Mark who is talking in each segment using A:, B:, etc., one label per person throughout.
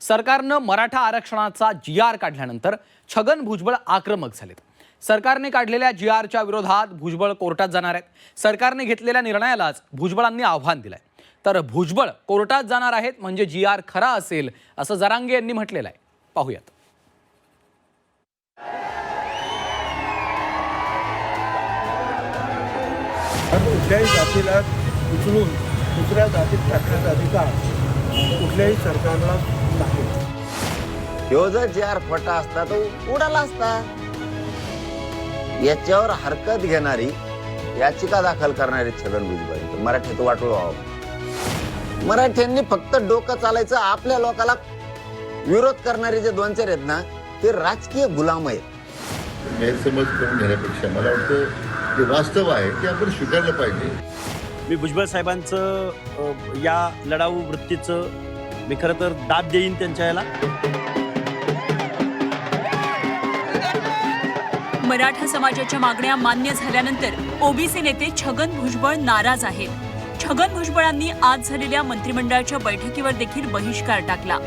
A: सरकारनं मराठा आरक्षणाचा जी आर काढल्यानंतर छगन भुजबळ आक्रमक झालेत. सरकारने काढलेल्या जी आरच्या विरोधात भुजबळ कोर्टात जाणार आहेत. सरकारने घेतलेल्या निर्णयालाच भुजबळांनी आव्हान दिलंय. तर भुजबळ कोर्टात जाणार आहेत म्हणजे जी आर खरा असेल असं जरांगे यांनी म्हटलेलं आहे. पाहूयात.
B: कुठल्याही जातीला उचलून दुसऱ्या जातीत टाकण्याचा अधिकार कुठल्याही सरकारला नाही
C: ह्यो जर जे आर खोटा असता तो उडाला असता. याच्यावर हरकत घेणारी याचिका दाखल करणारी छगन भुजबळ. मराठीत वाटोळ व्हावं. मराठ्यांनी फक्त डोकं चालायचं आपल्या लोकाला विरोध करणारे जे दोन चार आहेत ना ते राजकीय गुलाम आहेत.
D: गैरसमज करून घेण्यापेक्षा मला वाटतं जे वास्तव आहे ते आपण स्वीकारलं पाहिजे.
E: मी भुजबळ साहेबांचं या लढाऊ वृत्तीचं मी खरं तर दाद देईन त्यांच्या याला.
F: मराठा समाजाच्या मागण्या मान्य झाल्यानंतर ओबीसी नेते छगन भुजबळ नाराज आहेत. छगन भुजबळांनी आज झालेल्या मंत्रिमंडळाच्या बैठकीवर देखील बहिष्कार टाकला.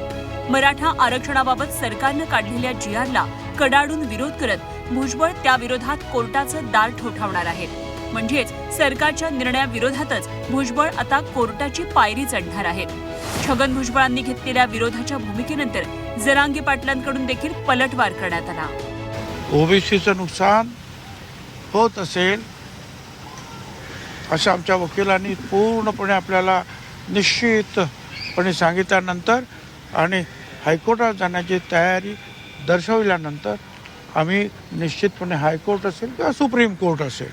F: मराठा आरक्षणाबाबत सरकारनं काढलेल्या जीआरला कडाडून विरोध करत भुजबळ त्याविरोधात कोर्टाचं दार ठोठावणार आहेत. म्हणजेच सरकारच्या निर्णयाविरोधातच भुजबळ आता कोर्टाची पायरी चढणार आहेत छगन भुजबळांनी घेतलेल्या विरोधाच्या भूमिकेनंतर जरांगे पाटलांकडून देखील पलटवार करण्यात आला.
B: ओबीसीचं नुकसान होत असेल असं आमच्या वकिलांनी पूर्णपणे आपल्याला निश्चितपणे सांगितल्यानंतर आणि हायकोर्टात जाण्याची तयारी दर्शविल्यानंतर आम्ही निश्चितपणे हायकोर्ट असेल किंवा सुप्रीम कोर्ट असेल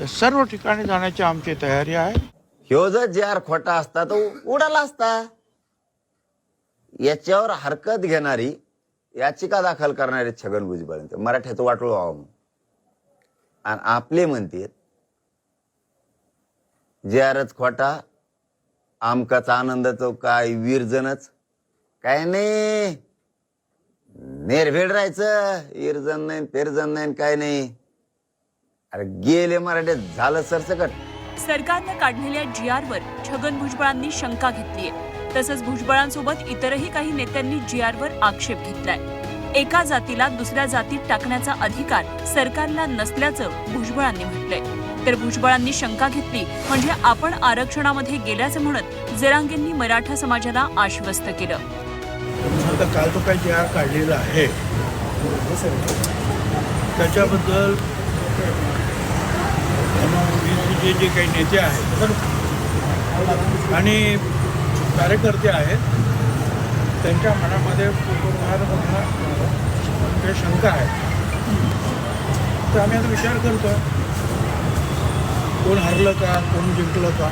B: या सर्व ठिकाणी जाण्याची आमची तयारी आहे.
C: ह्यो जर जे आर खोटा असता तो उडाला असता. याच्यावर हरकत घेणारी याचिका दाखल करणारे छगन भुजबळ मराठ्यात वाटोळ व्हावं म्हणून. आणि आपले म्हणते जे आरच खोटा आमकाचा आनंद तो काय विरजनच काय नाही. नेरभेड राहायचं इरजन नाही तिरजन नाही काय नाही. अरे गेले मराठ्यात झालं सरसकट.
F: सरकारनं काढलेल्या जी आरवर छगन भुजबळांनी शंका घेतलीय. तसंच भुजबळांसोबत इतरही काही नेत्यांनी जी आरवर आक्षेप घेतलाय. एका जातीला दुसऱ्या जातीत टाकण्याचा अधिकार सरकारला नसल्याचं भुजबळांनी म्हटलंय. तर भुजबळांनी शंका घेतली म्हणजे आपण आरक्षणामध्ये गेल्याचं म्हणत जरांगेंनी मराठा समाजाला आश्वस्त केलं.
B: आता काल तो काही जे आर काढलेला आहे. त्याच्याबद्दल जे जे काही नेते आहेत. आणि कार्यकर्ते आहेत. त्यांच्या मनामध्ये काही शंका आहे तर आम्ही आता विचार करतो. कोण हरलं का कोण जिंकलं का?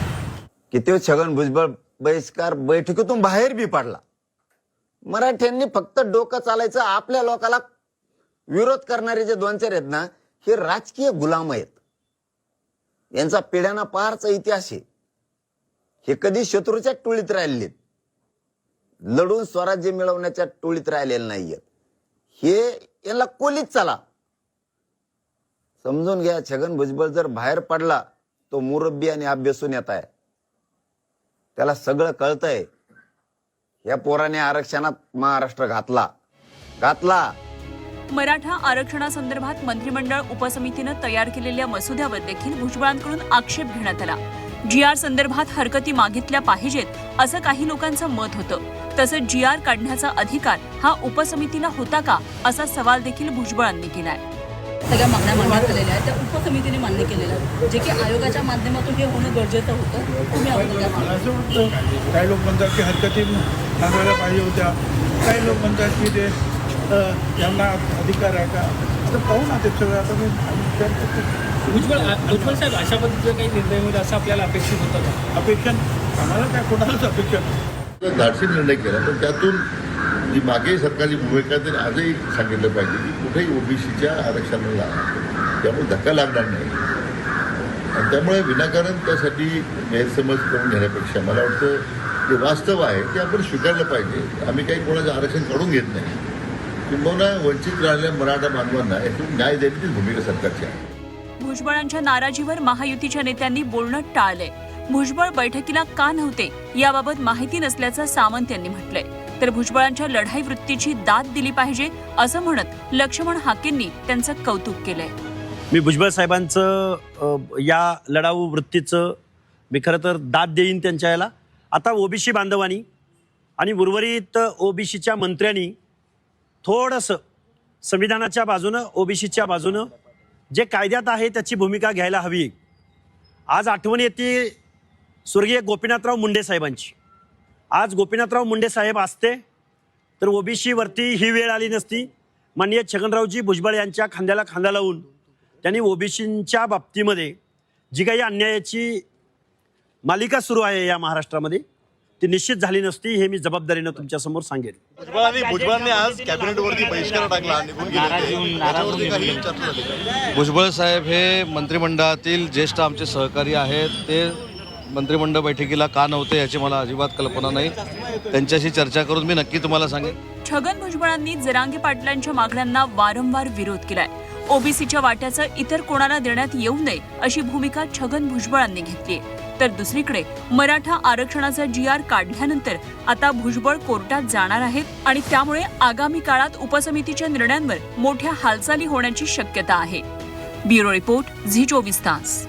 C: किती छगन भुजबळ बहिष्कार बैठकीतून बाहेर बी पडला. मराठ्यांनी फक्त डोकं चालायचं आपल्या लोकाला विरोध करणारे जे दोन चार आहेत ना हे राजकीय गुलाम आहेत. यांचा पिढ्याना पारचा इतिहास आहे. हे कधी शत्रूच्या टोळीत राहिलेत लढून स्वराज्य मिळवण्याच्या टोळीत राहिलेले नाहीयेत. हे यांना कोलीत चला. समजून घ्या छगन भुजबळ जर बाहेर पडला तो मुरब्बी आणि अभ्यासून येत आहे. त्याला सगळं कळतंय. या पोराने आरक्षणात महाराष्ट्र घातला. घातला.
F: मराठा आरक्षणासंदर्भात मंत्रिमंडळ उपसमितीनं तयार केलेल्या मसुद्यावर देखील भुजबळांकडून आक्षेप घेण्यात आला. जी आर संदर्भात हरकती मागितल्या पाहिजेत असं काही लोकांचं मत होतं. तसंच जी आर काढण्याचा अधिकार हा उपसमितीला होता का असा सवाल देखील भुजबळांनी केलाय.
G: सगळ्या मागण्या मान्य केलेल्या आहेत. त्या उपसमितीने मान्य केलेल्या आहेत. जे की आयोगाच्या माध्यमातून हे होणं गरजेचं होतं तुम्ही
B: असं वाटतं काही लोक म्हणतात की हरकती मागायला पाहिजे होत्या. काही लोक म्हणतात की ते यांना अधिकार आहे का? आता पाहू ना ते सगळं आता मी विचार करतो.
H: भुजबळ भुजबळ साहेब अशा पद्धतीचा काही निर्णय होईल असं आपल्याला अपेक्षित होतं का?
B: अपेक्षा आम्हाला काय कोणालाच अपेक्षा.
D: धाडसी निर्णय केला पण त्यातून जी मागे सरकारची भूमिका आहे, ते आजही सांगितलं पाहिजे की कुठेही ओबीसीच्या आरक्षणाला त्यामुळे धक्का लागणार नाही. आणि त्यामुळे विनाकारण त्यासाठी गैरसमज करून घेण्यापेक्षा मला वाटतं जे वास्तव आहे ते आपण स्वीकारलं पाहिजे. आम्ही काही कोणाचं आरक्षण काढून घेत नाही. किंबहुना वंचित राहिलेल्या मराठा बांधवांना यातून न्याय देण्याची भूमिका सरकारची आहे.
F: भुजबळांच्या नाराजीवर महायुतीच्या नेत्यांनी बोलणं टाळलंय. भुजबळ बैठकीला का नव्हते याबाबत माहिती नसल्याचं सामंत यांनी म्हटलंय. तर भुजबळांच्या लढाई वृत्तीची दाद दिली पाहिजे असं म्हणत लक्ष्मण हाकेंनी त्यांचं कौतुक केलंय.
E: मी भुजबळ साहेबांचं या लढाऊ वृत्तीचं मी खरं तर दाद देईन त्यांच्या याला. आता ओबीसी बांधवांनी आणि उर्वरित ओबीसीच्या मंत्र्यांनी थोडंसं संविधानाच्या बाजूनं ओबीसीच्या बाजूनं जे कायद्यात आहे त्याची भूमिका घ्यायला हवी. आज आठवण येते स्वर्गीय गोपीनाथराव मुंडे साहेबांची. आज गोपीनाथराव मुंडे साहेब असते तर ओबीसीवरती ही वेळ आली नसती. माननीय छगनरावजी भुजबळ यांच्या खांद्याला खांदा लावून त्यांनी ओबीसींच्या बाबतीमध्ये जी काही अन्यायाची मालिका सुरू आहे या महाराष्ट्रामध्ये ती निश्चित झाली नसती हे मी जबाबदारीनं तुमच्यासमोर सांगेन.
I: भुजबळांनी भुजबळांनी आज कॅबिनेटवरती बहिष्कार टाकला निघून गेले?
J: भुजबळ साहेब हे मंत्रिमंडळातील ज्येष्ठ आमचे सहकारी आहेत. ते मंत्रिमंडळ बैठकीला का नव्हते याची मला अजिबात कल्पना नाही. त्यांच्याशी चर्चा करून मी नक्की तुम्हाला सांगेन.
F: छगन भुजबळांनी जरांगे पाटलांच्या मागण्यांना वारंवार विरोध केलाय. ओबीसीच्या वाट्याचं इतर कोणाला देण्यात येऊ नये अशी भूमिका छगन भुजबळांनी घेतली. तर दुसरीकडे मराठा आरक्षणाचा जी आर काढल्यानंतर आता भुजबळ कोर्टात जाणार आहेत आणि त्यामुळे आगामी काळात उपसमितीच्या निर्णयांवर मोठ्या हालचाली होण्याची शक्यता आहे. ब्युरो रिपोर्ट झी चोवीस तास.